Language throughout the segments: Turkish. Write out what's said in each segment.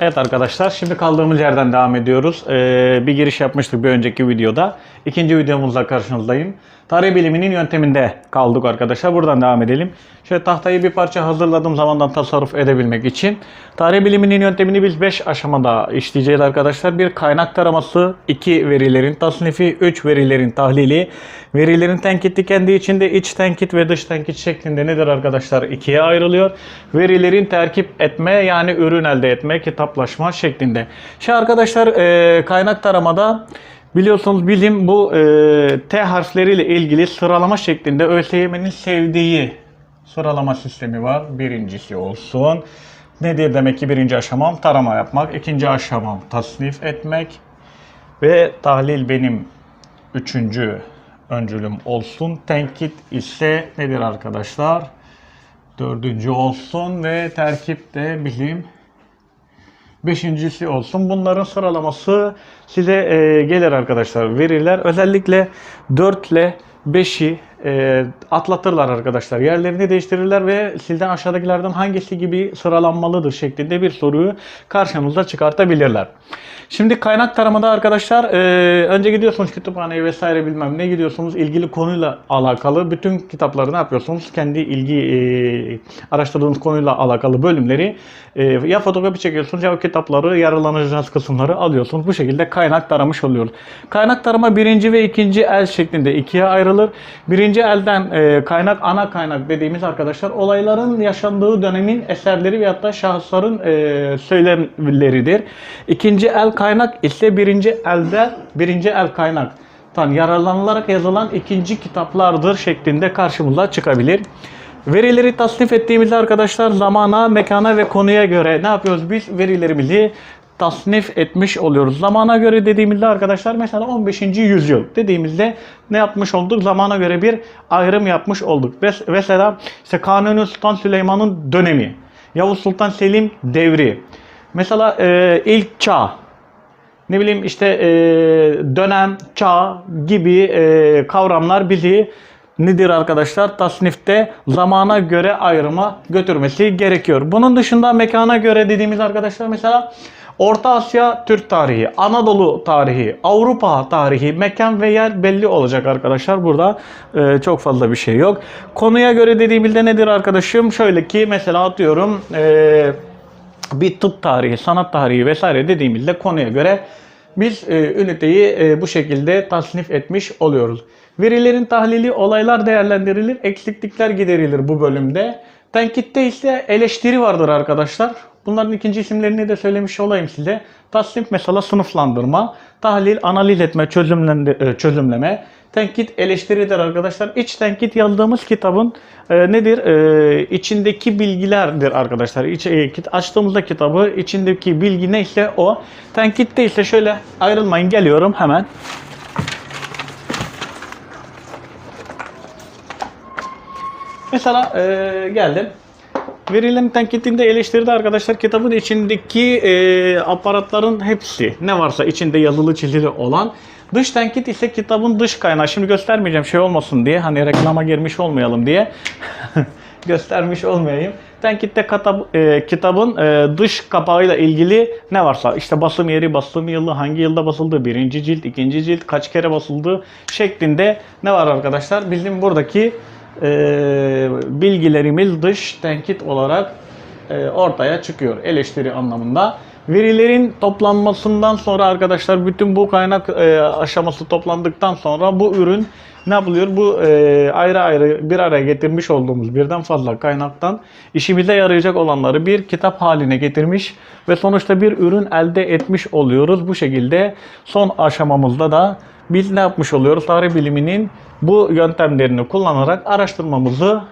Evet arkadaşlar şimdi kaldığımız yerden devam ediyoruz. Ee, bir giriş yapmıştık bir önceki videoda. İkinci videomuzla karşınızdayım. Tarih biliminin yönteminde kaldık arkadaşlar. Buradan devam edelim. Şöyle tahtayı bir parça hazırladım zamandan tasarruf edebilmek için. Tarih biliminin yöntemini biz 5 aşamada işleyeceğiz arkadaşlar. Bir kaynak taraması, 2 verilerin tasnifi, 3 verilerin tahlili, verilerin tenkiti kendi içinde iç tenkit ve dış tenkit şeklinde nedir arkadaşlar? ikiye ayrılıyor. Verilerin terkip etme yani ürün elde etme, kitaplaşma şeklinde. Şimdi arkadaşlar e, kaynak taramada biliyorsunuz bilim bu e, T harfleriyle ilgili sıralama şeklinde ÖSYM'nin sevdiği sıralama sistemi var. Birincisi olsun. Nedir demek ki birinci aşamam? Tarama yapmak. ikinci aşamam tasnif etmek. Ve tahlil benim üçüncü öncülüm olsun. Tenkit ise nedir arkadaşlar? Dördüncü olsun ve terkip de bilim beşincisi olsun. Bunların sıralaması size e, gelir arkadaşlar. Veriler özellikle 4 ile 5'i e, atlatırlar arkadaşlar. Yerlerini değiştirirler ve sizden aşağıdakilerden hangisi gibi sıralanmalıdır şeklinde bir soruyu karşınıza çıkartabilirler. Şimdi kaynak taramada arkadaşlar e, önce gidiyorsunuz kütüphaneye vesaire bilmem ne gidiyorsunuz ilgili konuyla alakalı bütün kitapları ne yapıyorsunuz? Kendi ilgi e, araştırdığınız konuyla alakalı bölümleri e, ya fotokopi çekiyorsunuz ya o kitapları yararlanacağınız kısımları alıyorsunuz. Bu şekilde kaynak taramış oluyoruz. Kaynak tarama birinci ve ikinci el şeklinde ikiye ayrılır. Birinci elden e, kaynak ana kaynak dediğimiz arkadaşlar olayların yaşandığı dönemin eserleri veyahut da şahısların e, söylemleridir. İkinci el kaynak ise birinci elde birinci el kaynaktan yararlanılarak yazılan ikinci kitaplardır şeklinde karşımıza çıkabilir. Verileri tasnif ettiğimizde arkadaşlar zamana, mekana ve konuya göre ne yapıyoruz biz? Verilerimizi tasnif etmiş oluyoruz. Zamana göre dediğimizde arkadaşlar mesela 15. yüzyıl dediğimizde ne yapmış olduk? Zamana göre bir ayrım yapmış olduk. Mes- Mesela işte Kanuni Sultan Süleyman'ın dönemi, Yavuz Sultan Selim devri, mesela e, ilk çağ, ne bileyim işte e, dönem, çağ gibi e, kavramlar bizi nedir arkadaşlar? Tasnifte zamana göre ayrıma götürmesi gerekiyor. Bunun dışında mekana göre dediğimiz arkadaşlar mesela Orta Asya Türk tarihi, Anadolu tarihi, Avrupa tarihi, mekan ve yer belli olacak arkadaşlar. Burada e, çok fazla bir şey yok. Konuya göre dediğimizde nedir arkadaşım? Şöyle ki mesela atıyorum e, bir tıp tarihi, sanat tarihi vesaire dediğimizde konuya göre biz e, üniteyi e, bu şekilde tasnif etmiş oluyoruz. Verilerin tahlili, olaylar değerlendirilir, eksiklikler giderilir bu bölümde. Tenkitte ise eleştiri vardır arkadaşlar. Bunların ikinci isimlerini de söylemiş olayım size. Tasnif mesela sınıflandırma, tahlil, analiz etme, e, çözümleme, tenkit eleştiridir arkadaşlar. İç tenkit yazdığımız kitabın e, nedir? E, içindeki bilgilerdir arkadaşlar. İç, e, açtığımızda kitabı içindeki bilgi neyse o. Tenkitte ise şöyle ayrılmayın geliyorum hemen. Mesela e, geldim. Verilerin tenkitinde eleştiride arkadaşlar kitabın içindeki e, aparatların hepsi ne varsa içinde yazılı çizili olan dış tenkit ise kitabın dış kaynağı. Şimdi göstermeyeceğim şey olmasın diye hani reklama girmiş olmayalım diye göstermiş olmayayım. Tenkitte kitap, e, kitabın e, dış kapağıyla ilgili ne varsa işte basım yeri, basım yılı, hangi yılda basıldı, birinci cilt, ikinci cilt, kaç kere basıldı şeklinde ne var arkadaşlar? Bizim buradaki e, bilgilerimiz dış tenkit olarak e, ortaya çıkıyor eleştiri anlamında. Verilerin toplanmasından sonra arkadaşlar bütün bu kaynak e, aşaması toplandıktan sonra bu ürün ne yapılıyor? Bu e, ayrı ayrı bir araya getirmiş olduğumuz birden fazla kaynaktan işimize yarayacak olanları bir kitap haline getirmiş ve sonuçta bir ürün elde etmiş oluyoruz. Bu şekilde son aşamamızda da biz ne yapmış oluyoruz? Tarih biliminin bu yöntemlerini kullanarak araştırmamızı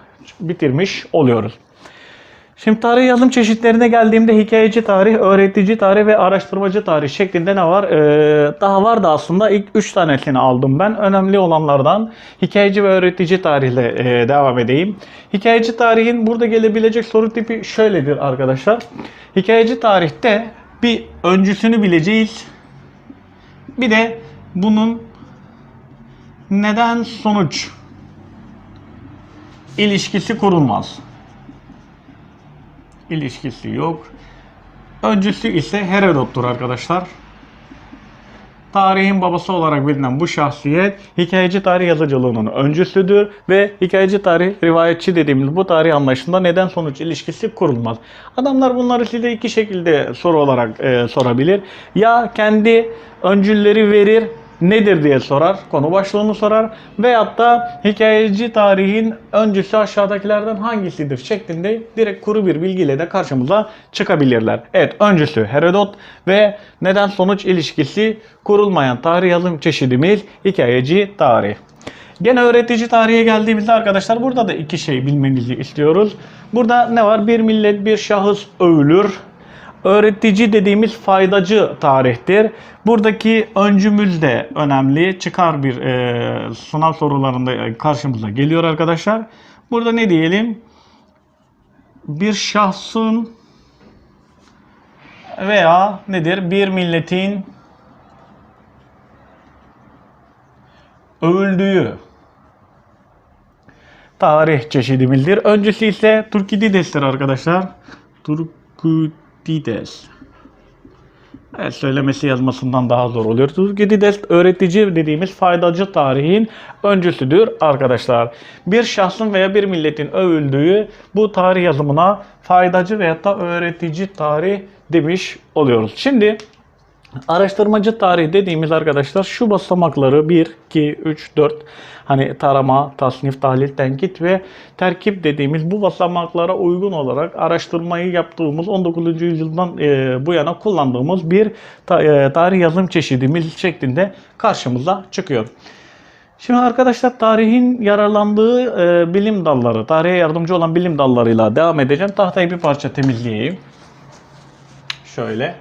bitirmiş oluyoruz. Şimdi tarih yazım çeşitlerine geldiğimde hikayeci tarih, öğretici tarih ve araştırmacı tarih şeklinde ne var? Ee, daha var da aslında ilk 3 tanesini aldım ben. Önemli olanlardan hikayeci ve öğretici tarihle e, devam edeyim. Hikayeci tarihin burada gelebilecek soru tipi şöyledir arkadaşlar. Hikayeci tarihte bir öncüsünü bileceğiz. Bir de bunun neden sonuç ilişkisi kurulmaz. İlişkisi yok. Öncüsü ise Herodot'tur arkadaşlar. Tarihin babası olarak bilinen bu şahsiyet hikayeci tarih yazıcılığının öncüsüdür ve hikayeci tarih rivayetçi dediğimiz bu tarih anlayışında neden sonuç ilişkisi kurulmaz. Adamlar bunları size iki şekilde soru olarak e, sorabilir. Ya kendi öncülleri verir nedir diye sorar, konu başlığını sorar veyahut da hikayeci tarihin öncüsü aşağıdakilerden hangisidir şeklinde direkt kuru bir bilgiyle de karşımıza çıkabilirler. Evet öncüsü Herodot ve neden sonuç ilişkisi kurulmayan tarih yazım çeşidimiz hikayeci tarih. Gene öğretici tarihe geldiğimizde arkadaşlar burada da iki şey bilmenizi istiyoruz. Burada ne var? Bir millet, bir şahıs övülür. Öğretici dediğimiz faydacı tarihtir. Buradaki öncümüz de önemli. Çıkar bir e, sınav sorularında karşımıza geliyor arkadaşlar. Burada ne diyelim? Bir şahsın veya nedir? Bir milletin övüldüğü tarih çeşidimizdir. Öncüsü ise Turkidides'tir arkadaşlar. Turkidides. Evet, söylemesi yazmasından daha zor oluyor. Turkidides öğretici dediğimiz faydacı tarihin öncüsüdür arkadaşlar. Bir şahsın veya bir milletin övüldüğü bu tarih yazımına faydacı veyahut da öğretici tarih demiş oluyoruz. Şimdi Araştırmacı tarih dediğimiz arkadaşlar şu basamakları 1, 2, 3, 4 hani tarama, tasnif, tahlil, tenkit ve terkip dediğimiz bu basamaklara uygun olarak araştırmayı yaptığımız 19. yüzyıldan e, bu yana kullandığımız bir ta, e, tarih yazım çeşidimiz şeklinde karşımıza çıkıyor. Şimdi arkadaşlar tarihin yararlandığı e, bilim dalları, tarihe yardımcı olan bilim dallarıyla devam edeceğim. Tahtayı bir parça temizleyeyim. Şöyle.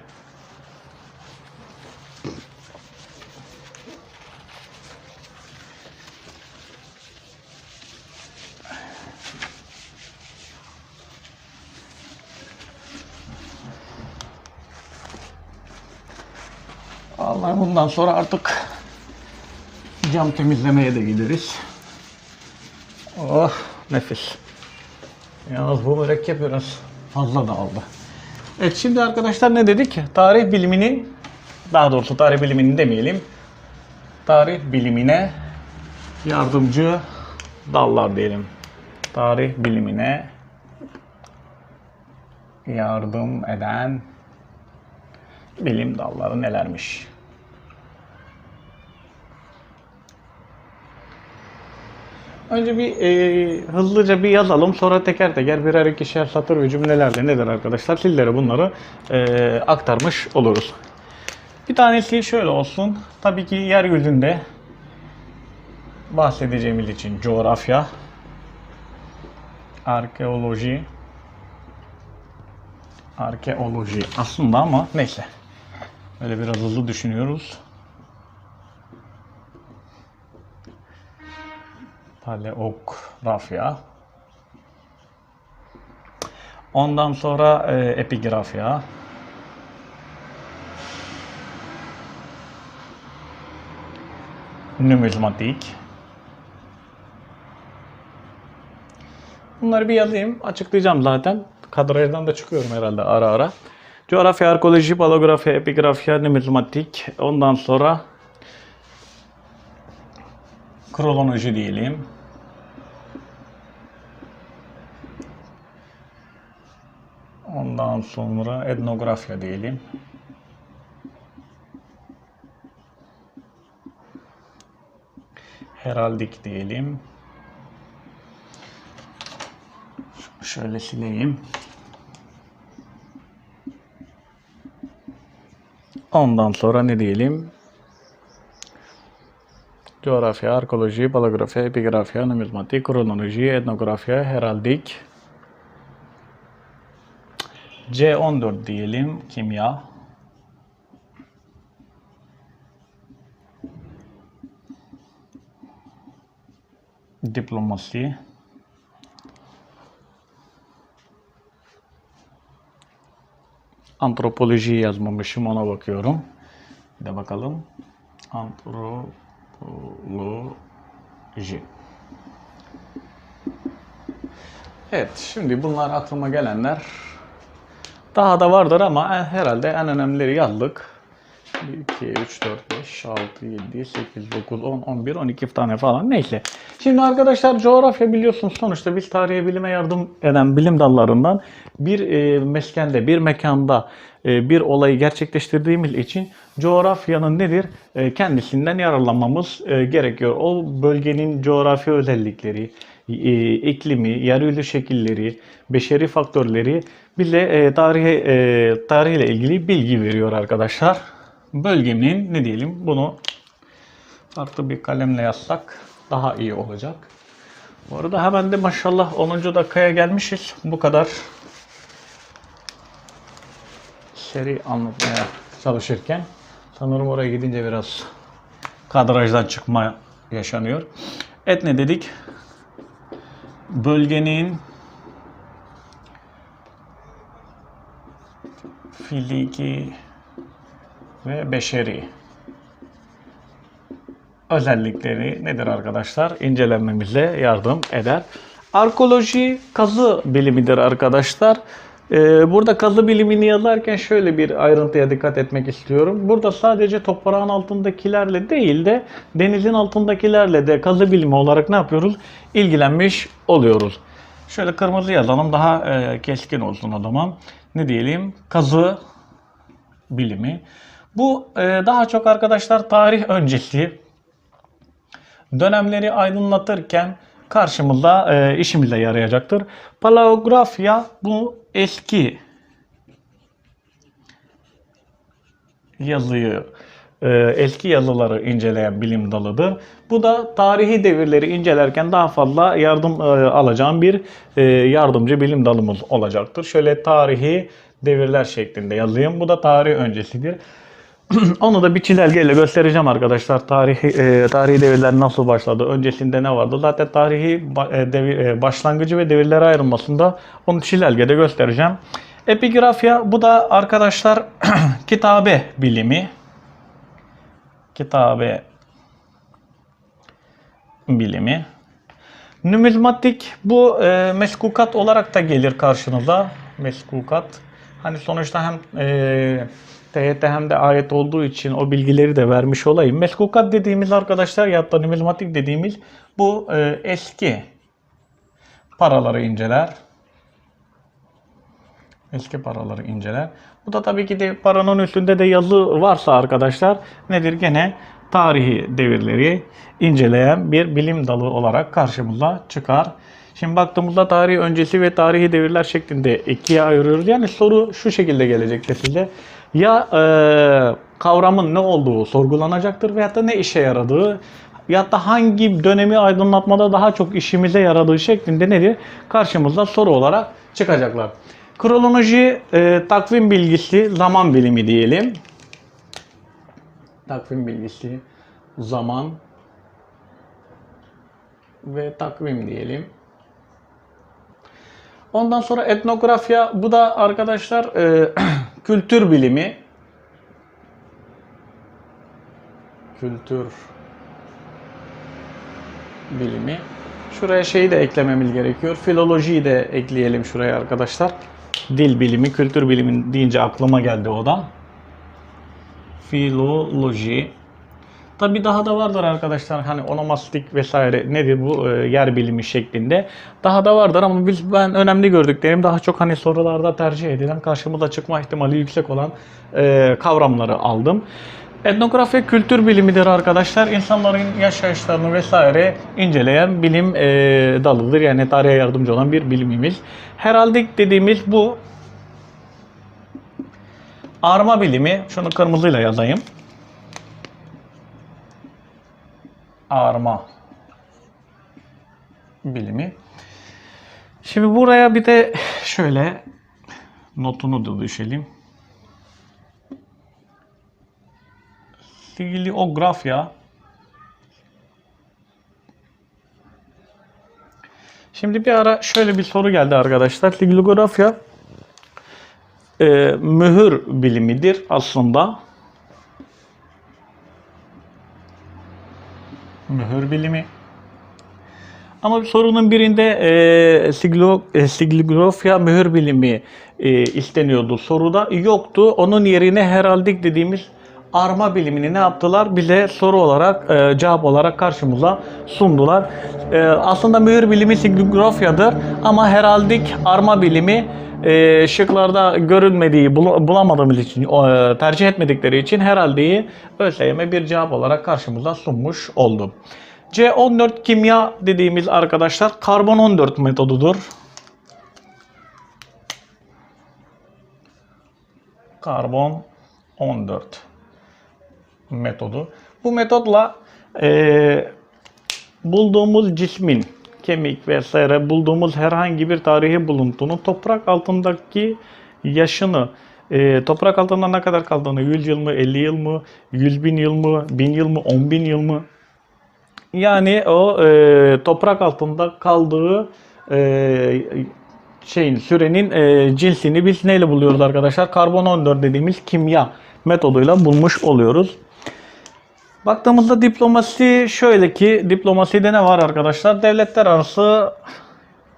Vallahi bundan sonra artık cam temizlemeye de gideriz. Oh nefis. Yalnız bu mürekkep biraz fazla dağıldı. Evet şimdi arkadaşlar ne dedik? Tarih biliminin daha doğrusu tarih biliminin demeyelim. Tarih bilimine yardımcı dallar diyelim. Tarih bilimine yardım eden bilim dalları nelermiş? Önce bir e, hızlıca bir yazalım. Sonra teker teker birer ikişer satır ve cümlelerle nedir arkadaşlar? Sizlere bunları e, aktarmış oluruz. Bir tanesi şöyle olsun. Tabii ki yeryüzünde bahsedeceğimiz için coğrafya, arkeoloji, arkeoloji aslında ama neyse. Öyle biraz hızlı düşünüyoruz. Paleografya. Ondan sonra e, epigrafya. Numizmatik. Bunları bir yazayım. Açıklayacağım zaten. Kadrajdan da çıkıyorum herhalde ara ara. Coğrafya, arkeoloji, palografya, epigrafya, numizmatik. Ondan sonra kronoloji diyelim. Ondan sonra etnografya diyelim. Heraldik diyelim. Şöyle sileyim. Ondan sonra ne diyelim? Coğrafya, arkeoloji, palografya, epigrafya, numizmatik, kronoloji, etnografya, heraldik. C14 diyelim, kimya. Diplomasi. Antropoloji yazmamışım ona bakıyorum. Bir de bakalım. Antropoloji. Evet şimdi bunlar aklıma gelenler. Daha da vardır ama en- herhalde en önemlileri yazdık. 1, 2, 3, 4, 5, 6, 7, 8, 9, 10, 11, 12 tane falan neyse. Şimdi arkadaşlar coğrafya biliyorsunuz sonuçta biz tarihe bilime yardım eden bilim dallarından bir e, meskende, bir mekanda e, bir olayı gerçekleştirdiğimiz için coğrafyanın nedir? E, kendisinden yararlanmamız e, gerekiyor. O bölgenin coğrafi özellikleri, e, iklimi, yeryüzü şekilleri, beşeri faktörleri bize e, tarihe e, tarihle ilgili bilgi veriyor arkadaşlar. Bölgenin ne diyelim bunu farklı bir kalemle yazsak daha iyi olacak. Bu arada hemen de maşallah 10. dakikaya gelmişiz. Bu kadar seri anlatmaya çalışırken sanırım oraya gidince biraz kadrajdan çıkma yaşanıyor. Et ne dedik? Bölgenin fiziki ve beşeri özellikleri nedir arkadaşlar? İncelenmemize yardım eder. Arkeoloji kazı bilimidir arkadaşlar. Ee, burada kazı bilimini yazarken şöyle bir ayrıntıya dikkat etmek istiyorum. Burada sadece toprağın altındakilerle değil de denizin altındakilerle de kazı bilimi olarak ne yapıyoruz? İlgilenmiş oluyoruz. Şöyle kırmızı yazalım daha e, keskin olsun o zaman. Ne diyelim? Kazı bilimi. Bu e, daha çok arkadaşlar tarih öncesi dönemleri aydınlatırken karşımıza e, işimize yarayacaktır. Paleografya bu eski yazıyı eski yazıları inceleyen bilim dalıdır. Bu da tarihi devirleri incelerken daha fazla yardım e, alacağım bir e, yardımcı bilim dalımız olacaktır. Şöyle tarihi devirler şeklinde yazayım. Bu da tarih öncesidir. Onu da bir çizelgeyle göstereceğim arkadaşlar. Tarihi e, tarihi devirler nasıl başladı? Öncesinde ne vardı? Zaten tarihi e, devir, e, başlangıcı ve devirlere ayrılmasında onu çizelgede göstereceğim. Epigrafya bu da arkadaşlar kitabe bilimi. Kitabe bilimi. Numizmatik bu e, meskukat olarak da gelir karşınıza. Meskukat. Hani sonuçta hem e, TYT hem de ayet olduğu için o bilgileri de vermiş olayım. Meskukat dediğimiz arkadaşlar ya da numizmatik dediğimiz bu e, eski paraları inceler. Eski paraları inceler. Bu da tabii ki de paranın üstünde de yazı varsa arkadaşlar nedir? Gene tarihi devirleri inceleyen bir bilim dalı olarak karşımıza çıkar. Şimdi baktığımızda tarihi öncesi ve tarihi devirler şeklinde ikiye ayırıyoruz. Yani soru şu şekilde gelecektir size. Ya e, kavramın ne olduğu sorgulanacaktır veyahut da ne işe yaradığı ya da hangi dönemi aydınlatmada daha çok işimize yaradığı şeklinde nedir? Karşımıza soru olarak çıkacaklar. Kronoloji, e, takvim bilgisi, zaman bilimi diyelim. Takvim bilgisi, zaman ve takvim diyelim. Ondan sonra etnografya, bu da arkadaşlar e, kültür bilimi. Kültür bilimi. Şuraya şeyi de eklememiz gerekiyor. Filolojiyi de ekleyelim şuraya arkadaşlar. Dil bilimi, kültür bilimi deyince aklıma geldi o da. Filoloji. Tabi daha da vardır arkadaşlar hani onomastik vesaire nedir bu e, yer bilimi şeklinde. Daha da vardır ama biz ben önemli gördüklerim daha çok hani sorularda tercih edilen karşımıza çıkma ihtimali yüksek olan e, kavramları aldım. Etnografi kültür bilimidir arkadaşlar. İnsanların yaşayışlarını vesaire inceleyen bilim e, dalıdır. Yani tarihe yardımcı olan bir bilimimiz. Heraldik dediğimiz bu arma bilimi. Şunu kırmızıyla yazayım. Arma bilimi. Şimdi buraya bir de şöyle notunu da düşelim. Filiografya. Şimdi bir ara şöyle bir soru geldi arkadaşlar. Filiografya e, mühür bilimidir aslında. Mühür bilimi. Ama sorunun birinde e, siglo, e, siglografya mühür bilimi e, isteniyordu. Soruda yoktu. Onun yerine heraldik dediğimiz arma bilimini ne yaptılar? Bize soru olarak, e, cevap olarak karşımıza sundular. E, aslında mühür bilimi siglografyadır ama heraldik arma bilimi e, şıklarda görünmediği, bul- bulamadığımız için, e, tercih etmedikleri için herhaldeyi ÖSYM bir cevap olarak karşımıza sunmuş oldu. C14 kimya dediğimiz arkadaşlar karbon 14 metodudur. Karbon 14 metodu. Bu metodla e, bulduğumuz cismin kemik vesaire bulduğumuz herhangi bir tarihi buluntunun toprak altındaki yaşını e, toprak altında ne kadar kaldığını 100 yıl mı 50 yıl mı 100 bin yıl mı 1000 yıl mı 10 bin yıl mı yani o e, toprak altında kaldığı e, şeyin sürenin e, cinsini biz neyle buluyoruz arkadaşlar? Karbon 14 dediğimiz kimya metoduyla bulmuş oluyoruz. Baktığımızda diplomasi şöyle ki diplomaside ne var arkadaşlar? Devletler arası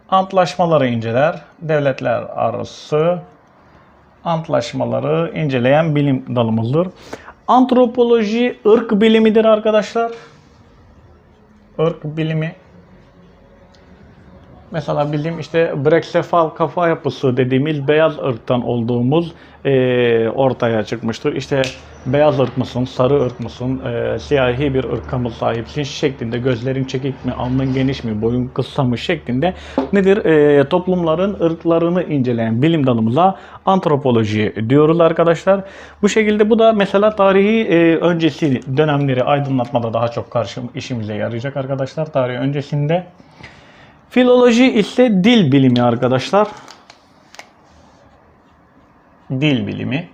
antlaşmaları inceler. Devletler arası antlaşmaları inceleyen bilim dalımızdır. Antropoloji ırk bilimidir arkadaşlar. Irk bilimi. Mesela bildiğim işte breksefal kafa yapısı dediğimiz beyaz ırktan olduğumuz eee, ortaya çıkmıştır. İşte beyaz ırk mısın, sarı ırk mısın, eee, siyahi bir ırka mı sahipsin şeklinde gözlerin çekik mi, alnın geniş mi, boyun kısa mı şeklinde nedir? Eee, toplumların ırklarını inceleyen bilim dalımıza antropoloji diyoruz arkadaşlar. Bu şekilde bu da mesela tarihi eee, öncesi dönemleri aydınlatmada daha çok karşı işimize yarayacak arkadaşlar. Tarih öncesinde Filoloji ise dil bilimi arkadaşlar. Dil bilimi.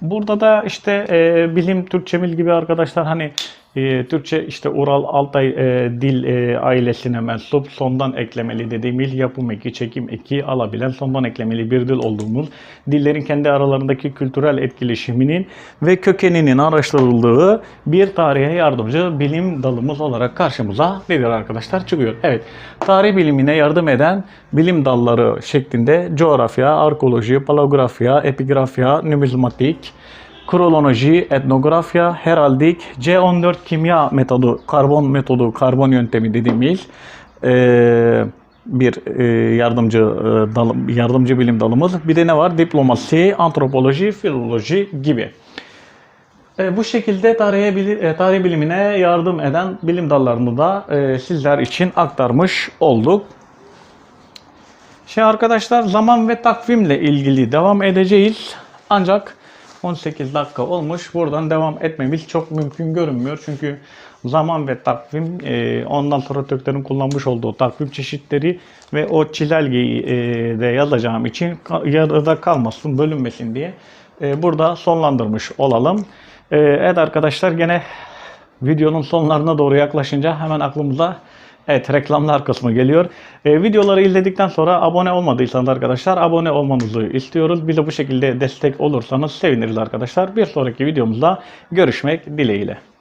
Burada da işte e, bilim Türkçemil gibi arkadaşlar hani e, Türkçe işte Ural Altay e, dil e, ailesine mensup sondan eklemeli dediğimiz yapım eki, çekim eki alabilen sondan eklemeli bir dil olduğumuz dillerin kendi aralarındaki kültürel etkileşiminin ve kökeninin araştırıldığı bir tarihe yardımcı bilim dalımız olarak karşımıza nedir arkadaşlar çıkıyor. Evet tarih bilimine yardım eden bilim dalları şeklinde coğrafya, arkeoloji, palografya, epigrafya, numizmatik, Kronoloji, etnografya, heraldik, C14 kimya metodu, karbon metodu, karbon yöntemi dediğimiz eee, bir eee, yardımcı eee, dalım, yardımcı bilim dalımız. Bir de ne var? Diplomasi, antropoloji, filoloji gibi. E, bu şekilde tarihe, e, tarih bilimine yardım eden bilim dallarını da e, sizler için aktarmış olduk. Şey arkadaşlar zaman ve takvimle ilgili devam edeceğiz. Ancak 18 dakika olmuş. Buradan devam etmemiz çok mümkün görünmüyor. Çünkü zaman ve takvim e, ondan sonra Türklerin kullanmış olduğu takvim çeşitleri ve o çizelgeyi e, de yazacağım için yarıda kalmasın, bölünmesin diye e, burada sonlandırmış olalım. E, evet arkadaşlar gene videonun sonlarına doğru yaklaşınca hemen aklımıza evet reklamlar kısmı geliyor. Ee, videoları izledikten sonra abone olmadıysanız arkadaşlar abone olmanızı istiyoruz. Bize bu şekilde destek olursanız seviniriz arkadaşlar. Bir sonraki videomuzda görüşmek dileğiyle.